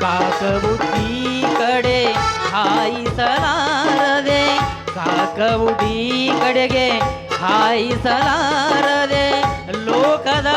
ಕಾಕಬುದ್ಧಿ ಕಡೆ ಹಾಯಿಸಲಾರದೆ ಕಾಕಬುದ್ಧಿ ಕಡೆಗೆ ಹಾಯಿಸಲಾರದೆ ಲೋಕದ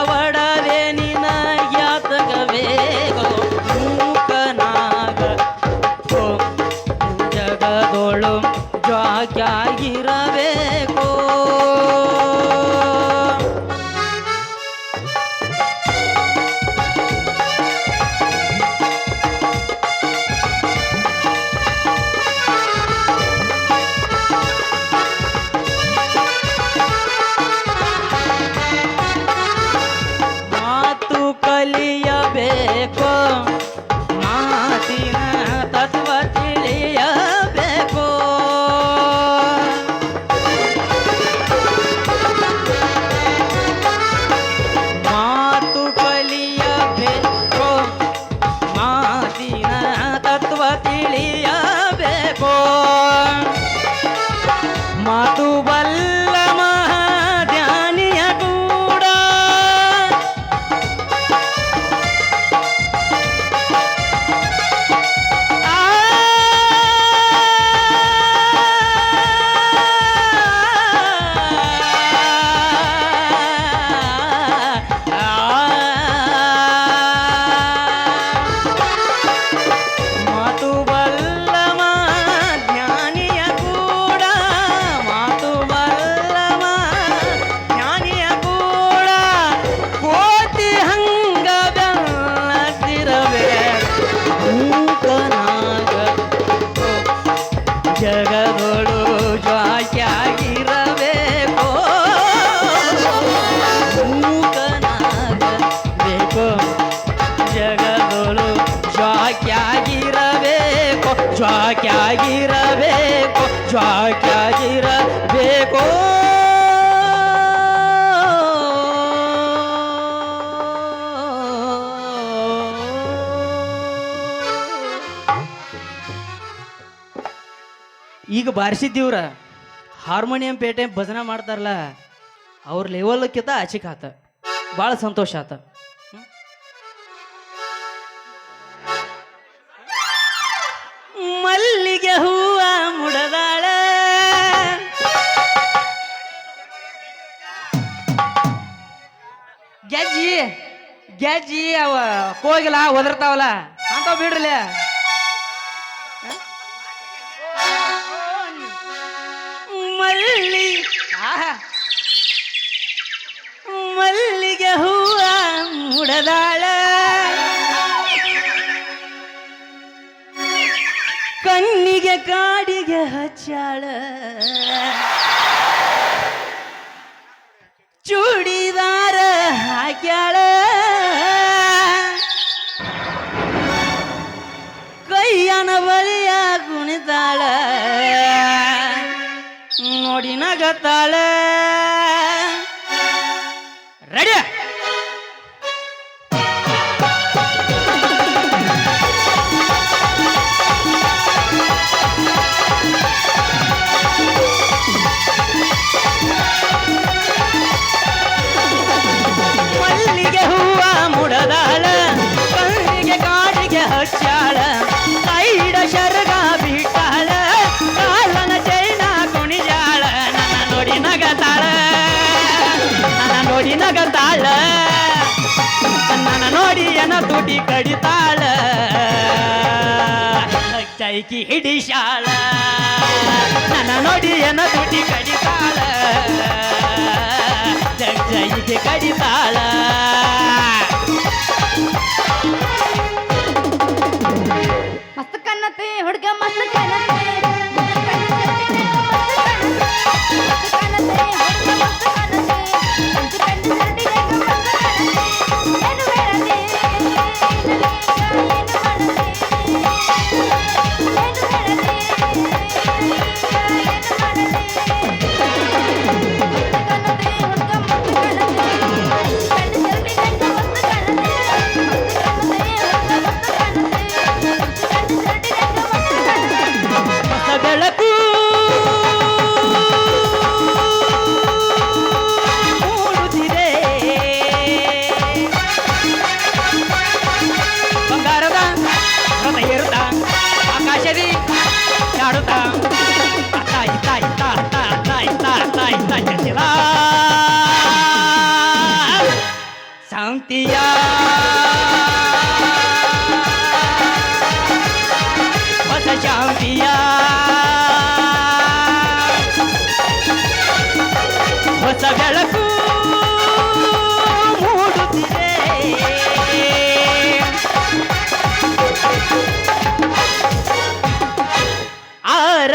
ಜ್ವಾಕ್ಯಾಗಿರಬೇಕು ಜಾಗ್ಯಾಗಿರಬೇಕು ಈಗ ಬಾರಿಸಿದ್ದೀವ್ರ, ಹಾರ್ಮೋನಿಯಂ ಪೇಟೆ ಭಜನೆ ಮಾಡ್ತಾರಲ್ಲ, ಅವ್ರ ಲೆವೆಲ್ಕಿಂತ ಆಚಿಕ್ ಆತ ಭಾಳ ಸಂತೋಷ ಆತ. ಗೆಜ್ಜಿ ಗೆಜ್ಜಿ ಅವ ಕೋಗಿಲ ಒದರ್ತಾವಲ್ಲ ಅಂತಾವ್ ಬಿಡ್ರಲ್ಲ. ಮಲ್ಲಿ. ಮಲ್ಲಿಗೆ ಹೂವ ಮುಡದಾಳ. ಕಣ್ಣಿಗೆ ಕಾಡಿಗೆ ಹಚ್ಚಾಳ. ಚೂಡಿದಾರ ಹಾಕ್ಯಾಳ. ಕೈಯನ ಬಳಿಯ ಕುಣಿತಾಳ. ನೋಡಿ ನಗತಾಳ. ನೋಡಿ ಎನ ತುಟಿ ಕಡಿತಾಳ. ಚೈಕಿ ಹಿಡಿಶಾಳ ನನ್ನ ನೋಡಿ ಎನ್ನ ತುಟಿ ಕಡಿತಾಳ. ಚೈಕಿ ಕಡಿತಾಳ.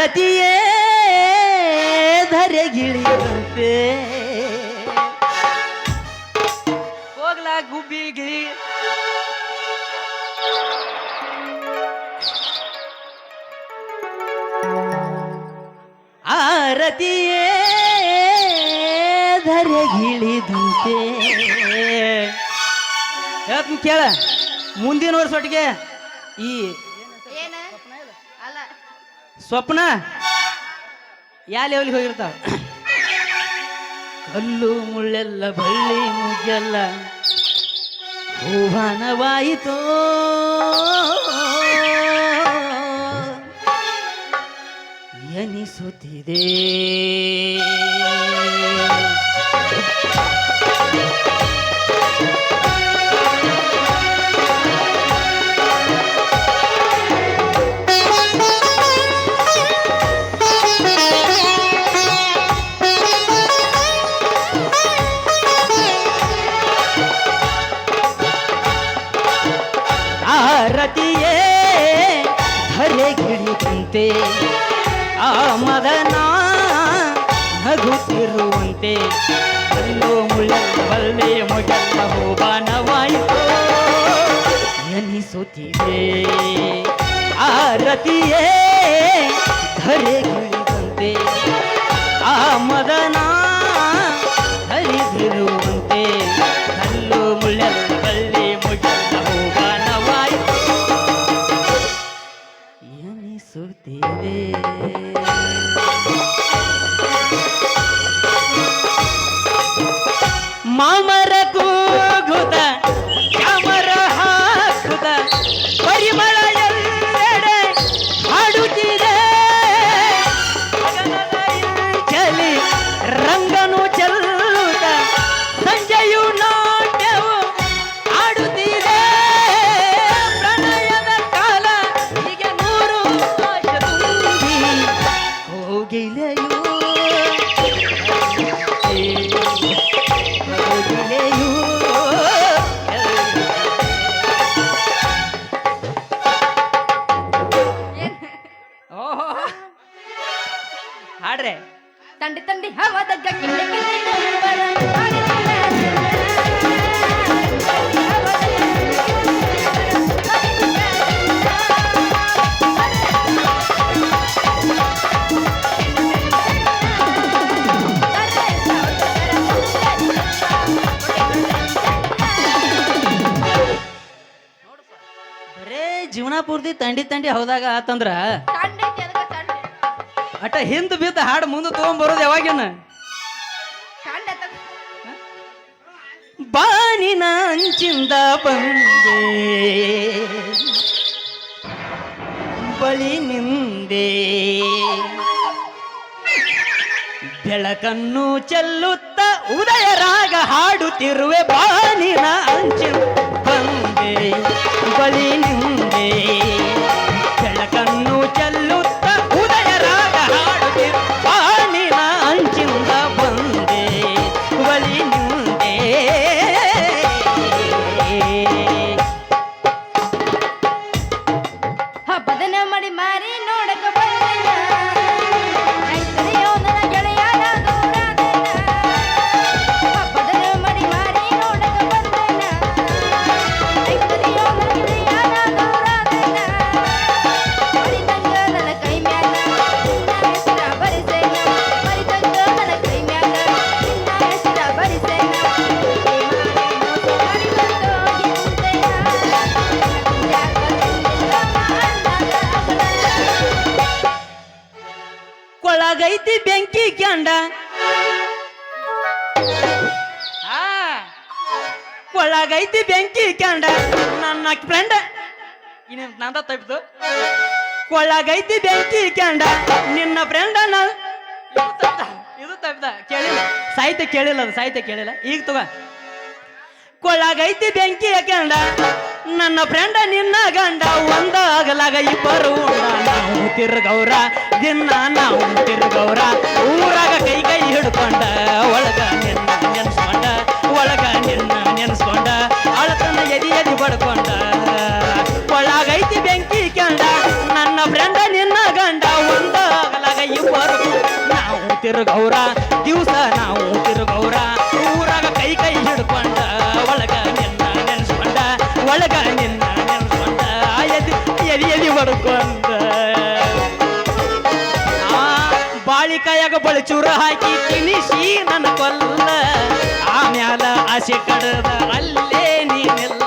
ಆರತಿಯೇ ಧರೆಗಿಳಿಯುವಂತೆ. ಹೋಗ್ಲಾ ಗುಬ್ಬಿಗಿ ಆರತಿಯೇ ಧರೆಗಿಳಿದಂತೆ. ಹೇಳ್ತೀನಿ ಕೇಳ ಮುಂದಿನ ವರ್ಷೊಟ್ಟಿಗೆ ಈ ಏನ ಅಲ್ಲ ಸ್ವಪ್ನ? ಯಾ ಲೆವೆಲ್ಗೆ ಹೋಗಿರ್ತಾವ? ಕಲ್ಲು ಮುಳ್ಳೆಲ್ಲ ಬಳ್ಳಿ ಮುಗ್ಗೆಲ್ಲ ಹೂವನವಾಯಿತು? ಎನಿಸುತ್ತಿದೆ. ಬಲ್ಲೆ ಮುಗಿಲ್ಲ ಹೋಬಾನವಾಯಿತು. ಎನಿಸುತ್ತಿದೆ ಆರತಿಯೇ ಧರೆಗಿಳಿದಂತೆ ಆ ಮದನ ತಂಡಿ ತಂಡಿ ಹೌದಾಗ ಆತಂದ್ರ? ಅಟ ಹಿಂದ್ ಬಿದ್ದ ಹಾಡು ಮುಂದೆ ತಗೊಂಬರೋದು ಯಾವಾಗಿನ? ತಂಡಿ ಅತ್ತ ಬಾನಿನ ಅಂಚಿಂದ ಬಂದೆ. ಬಳಿ ನಿಂದೆ. ಬೆಳಕನ್ನು ಚೆಲ್ಲುತ್ತ ಉದಯರಾಗ ಹಾಡುತ್ತಿರುವೆ ಬಾನಿನ ಬೆಂಕಿ ಒಳಗೈತಿ ಬೆಂಕಿ ಕಂಡ ನನ್ನ ಫ್ರೆಂಡ್ ನಂದ ತಪ್ಪಿತು. ಒಳಗೈತಿ ಬೆಂಕಿ ಕಂಡ ನಿನ್ನ ಫ್ರೆಂಡ್ ಇದು ತಪ್ಪಿದ ಕೇಳಿಲ್ಲ. ಸಾಹಿತ್ಯ ಕೇಳಿಲ್ಲ ಅದು, ಸಾಹಿತ್ಯ ಕೇಳಿಲ್ಲ. ಈಗ ತಗೋ. ಕೊಳಗೈತಿ ಬೆಂಕಿ ಕಂಡ ನನ್ನ ಫ್ರೆಂಡ ನಿನ್ನ ಗಂಡ. ಒಂದ ಆಗಲಾಗ ಇಬ್ಬರು ನಾವು ತಿರ್ಗೌರ, ದಿನ ನಾವು ತಿರ್ಗೌರ. ಎದಿ ಒಳಗೈತಿ ಬೆಂಕಿ ಕೆಂಡ, ನನ್ನ ಫ್ರೆಂಡ ನಿನ್ನ ಗಂಡ, ಒಂದ ಆಗಲಾಗ ಇಬ್ಬರು. ನಾವು ತಿರುಗೌರ, ದಿವಸ ನಾವು ತಿರುಗೌರ. ಊರಾಗ ಕೈ ಕೈ ಹಿಡ್ಕೊಂಡ, ಒಳಗ ನಿನ್ನ ನೆನ್ಸ್ಕೊಂಡ, ಒಳಗ ನಿನ್ನ ನೆನ್ಸ್ಕೊಂಡ. ಎದಿ ಎದಿ ಎದಿ ಬಡ್ಕೊಂಡ ಆ ಬಾಳಿಕಾಯಾಗ ಬಳಚೂರ ಹಾಕಿ ತಿನಿಸಿ ನನ್ನ ಕೊಲ್ಲ. ಆಮ್ಯಾಲ ಆಸೆ ಕಡದ ಅಲ್ಲೇ ನೀನೆಲ್ಲ.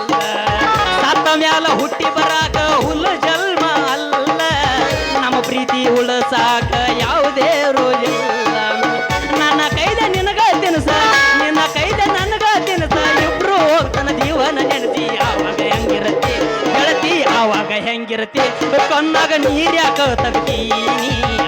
ಕಣ್ಣಾಗ ನೀರ್ಯಾಕ ತಗ್ತೀನಿ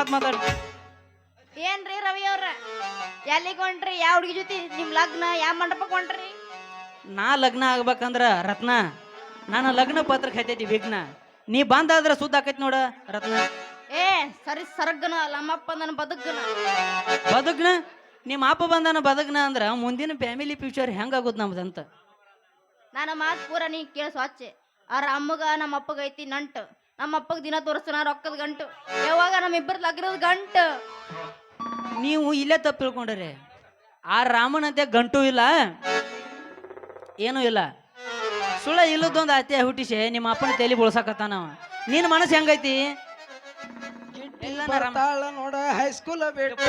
ಮಾತು ಮಾತಾಡ್ರಿ ಏನ್ರಿ ರವಿ ಅವ್ರ? ಎಲ್ಲಿಗೆ ಹೊಂಟ್ರಿ? ಯಾವ ಹುಡುಗಿ ಜೊತೆ? ನಿಮ್ ಲಗ್ನ ಯಾವ ಮಂಟಪಕ್ಕೆ ಹೊಂಟ್ರಿ? ನಾ ಲಗ್ನ ಆಗ್ಬೇಕಂದ್ರ ರತ್ನ. ನಾನು ಲಗ್ನ ಪತ್ರಕ್ಕೆ ಹತ್ತೈತಿ ವಿಘ್ನ. ನೀ ಬಂದಾದ್ರ ಸುದ್ದ ಆಕೈತಿ ನೋಡ ರತ್ನ. ಏ ಸರಿ ಸರ್ಗನ ನಮ್ಮಪ್ಪ ನನ್ನ ಬದುಕನ? ಬದುಕ್ನ ನಿಮ್ಮ ಅಪ್ಪ ಬಂದನ ಬದುಕ್ನ ಅಂದ್ರ ಮುಂದಿನ ಫ್ಯಾಮಿಲಿ ಫ್ಯೂಚರ್ ಹೆಂಗಾಗುದ್ ನಮ್ದಂತ. ನನ್ನ ಮಾತು ಪೂರ ನೀ ಕೇಳಿ ಸ್ವಚ್ಛ ಅವ್ರ ಅಮ್ಮಗ ನಮ್ಮ ಅಪ್ಪಗ ಐತಿ ನಂಟು. ನಮ್ಮ ಅಪ್ಪಗೆ ದಿನ ತೋರಿಸ್ತಾನ ರೊಕ್ಕದ ಗಂಟು. ಯಾವಾಗ ನಮ್ಮಿಬ್ಬರ ಲಗ್ನದ ಗಂಟು. ನೀವು ಇಲ್ಲೇ ತಪ್ಪು ತಿಳ್ಕೊಂಡ್ರಿ. ಆ ರಾಮನಂತೆ ಗಂಟು ಇಲ್ಲ ಏನೂ ಇಲ್ಲ. ಸುಳ್ಳ ಇಲ್ಲದೊಂದು ಅತ್ತೆ ಹುಟ್ಟಿಸಿ ನಿಮ್ಮ ಅಪ್ಪನ ತಲೆ ಬಳಸಾಕತ್ತಾನವ ನಿನ್ನ ಮನಸ್ಸು ಹೆಂಗೈತಿ? ಇಲ್ಲ ನೋಡ ಹೈಸ್ಕೂಲ್ ಬಿಟ್ಟ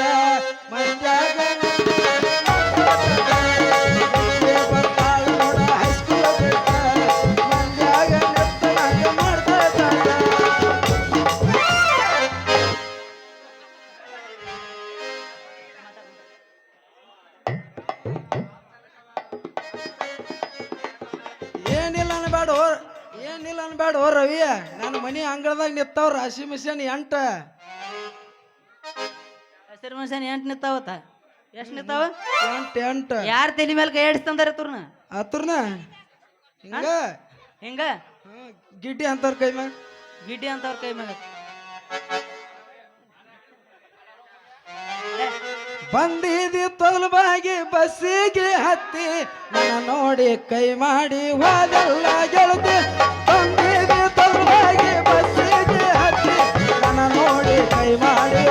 ಅನ್ಬೇಡ ಏನಿಲ್ಲ ಅನ್ಬೇಡ ರವಿ. ನನ್ನ ಮನಿ ಅಂಗಳದಾಗ ನಿತ್ತವ ರಾಶಿ ಮಿಷನ್ ಎಂಟ. ಹಸಿರು ಮನುಷ್ಯನ ಎಂಟು ನಿಂತಾವತ್ತ? ಎಷ್ಟು ನಿಂತಾವ? ಎಂಟ್ ಎಂಟ್. ಯಾರ ತಲೆ ಮೇಲೆ ಕೈ ಆಡಿಸ್ತಂದಾರ ತುರ್ನ ಹತ್ರನ ಹಿಂಗ? ಹಿಂಗ? ಗಿಡ್ಡಿ ಅಂತವ್ರ ಕೈ ಮ್ಯಾಗ ಗಿಡ್ಡಿ ಅಂತವ್ರ ಕೈ ಮ್ಯಾಗ ಬಂದಿದಿ ತೊಲಬಾಗಿ ಬಸ್ಸಿಗೆ ಹತ್ತಿ, ನನ್ನ ನೋಡಿ ಕೈ ಮಾಡಿ ಹೋದಲ್ಲ ಗೆಳತಿ ಬಂದಿದಿ ತೊಲಬಾಗಿ ಬಸ್ಸಿಗೆ ಹತ್ತಿ, ನನ್ನ ನೋಡಿ ಕೈ ಮಾಡಿ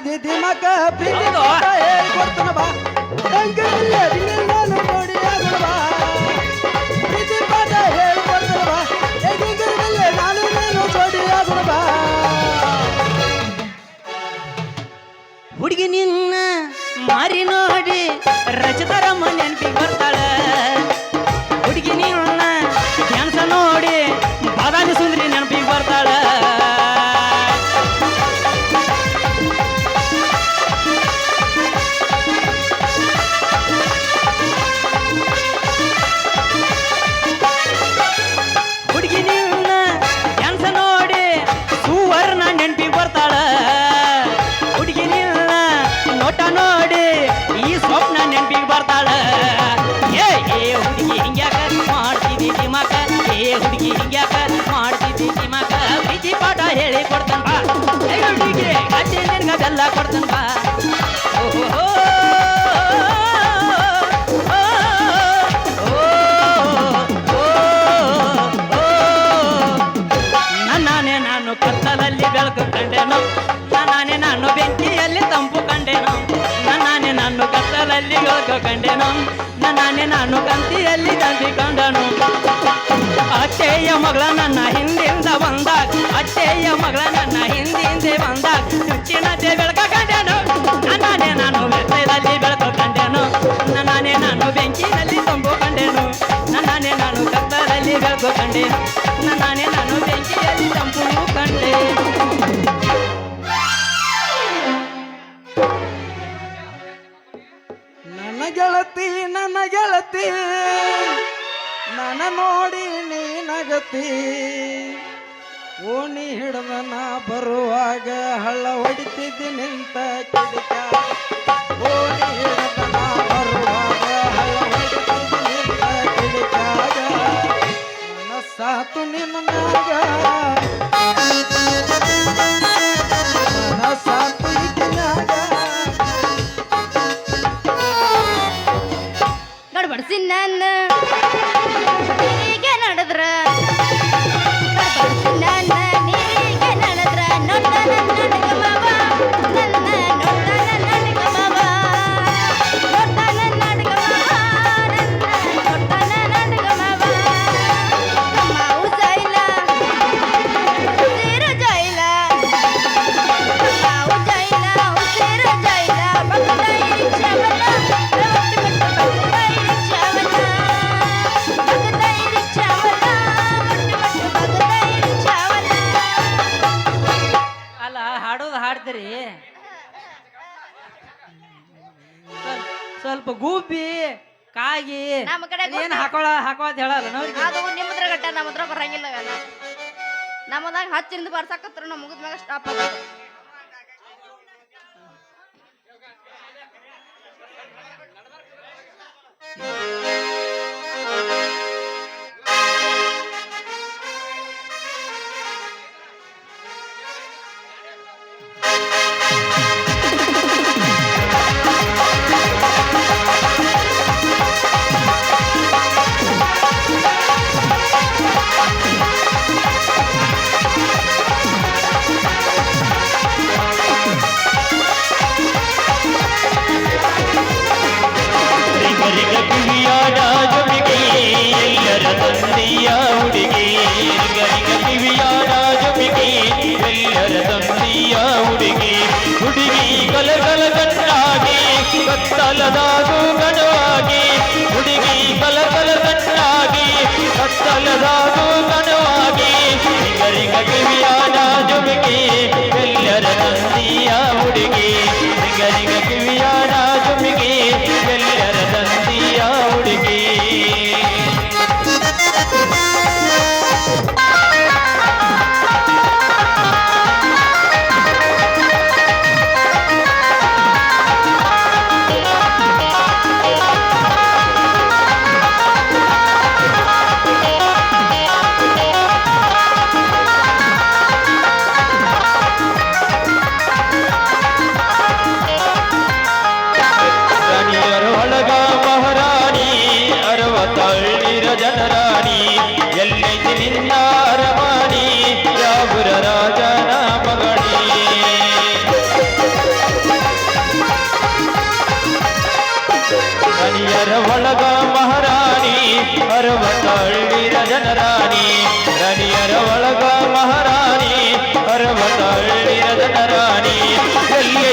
ಮಾಡ್ತಿದ್ದಿ ದಿಮಕ ಪ್ರೀತಿ ಹೇಳ್ಕೊಡ್ತಾನ ಬಾ ಕತ್ತಲಲ್ಲಿ ಬೆಳಕು ಕಂಡೆನು ನನ್ನಾನೆ ನಾನು ಕಂತಿಯಲ್ಲಿ ತಂತಿ ಕಂಡನು ಅಚ್ಚೆಯ ಮಗಳ ನನ್ನ ಹಿಂದಿಂದ ಬಂದಾಗ ಅಚ್ಚೆಯ ಮಗಳ ನನ್ನ ಹಿಂದಿಂದೆ ಬಂದಾಗ ಚುಚ್ಚಿನತೆ ಬೆಳಕ ಕಂಡೆನು ನನ್ನಾನೆ ನಾನು ಬೆತ್ತದಲ್ಲಿ ಬೆಳಕು ಕಂಡೆನು ನನ್ನಾನೆ ನಾನು ಬೆಂಕಿನಲ್ಲಿ ತಂಪು ಕಂಡೆನು ನನ್ನಾನೆ ನಾನು ಕತ್ತಲಲ್ಲಿ ಬೆಳಕು ಕಂಡೆ ನನ್ನಾನೆ ನಾನು ಬೆಂಕಿಯಲ್ಲಿ ತಂಪು ಕಂಡೆ ಗೆಳತಿ ನನ್ನ ಗೆಳತಿ ನನ್ನ ನೋಡಿ ನೀ ನಗತಿ. ಓಣಿ ಹಿಡ್ದ ನಾ ಬರುವಾಗ ಹಳ್ಳ ಹೊಡಿತಿದ್ದಿ ನಿಂತ ಕಿಡಿಕ. ಓಣಿ ಹಿಡ್ದ ನಾ ಬರುವಾಗ ಹಳ್ಳ ಹೊಡಿತಿದ್ದಿ ನಿಂತ ಕಿಡಿಕಾಗ. ನನ್ನ ಸಾತು ನಿನ್ನ ನನ್ನ ಅವೆಲ್ಲ ನಮ್ಮದಾಗ ಹಚ್ಚಿಂದ ಬರ್ಸಾಕತ್ರ ಮುಗಿದ ಮ್ಯಾಗ ಸ್ಟಾಪ್ ಆಗುತ್ತೆ ಕತ್ತಲದಾಗು ಗಣವಾಗಿ ಹುಡುಗಿ ಕಲಗಲ ಕಣ್ಣಾಗಿ ಕತ್ತಲದಾಗು ಗಣವಾಗಿ ಕಿವಿಯಾದ ಜೊಮಿಗೆ ಎಲ್ಲರ ತಂದೆಯ ಹುಡುಗಿ ರಿಗರಿಗ ತಾಯಿ ನಿರತರಾಣಿ ಎಲ್ಲಿ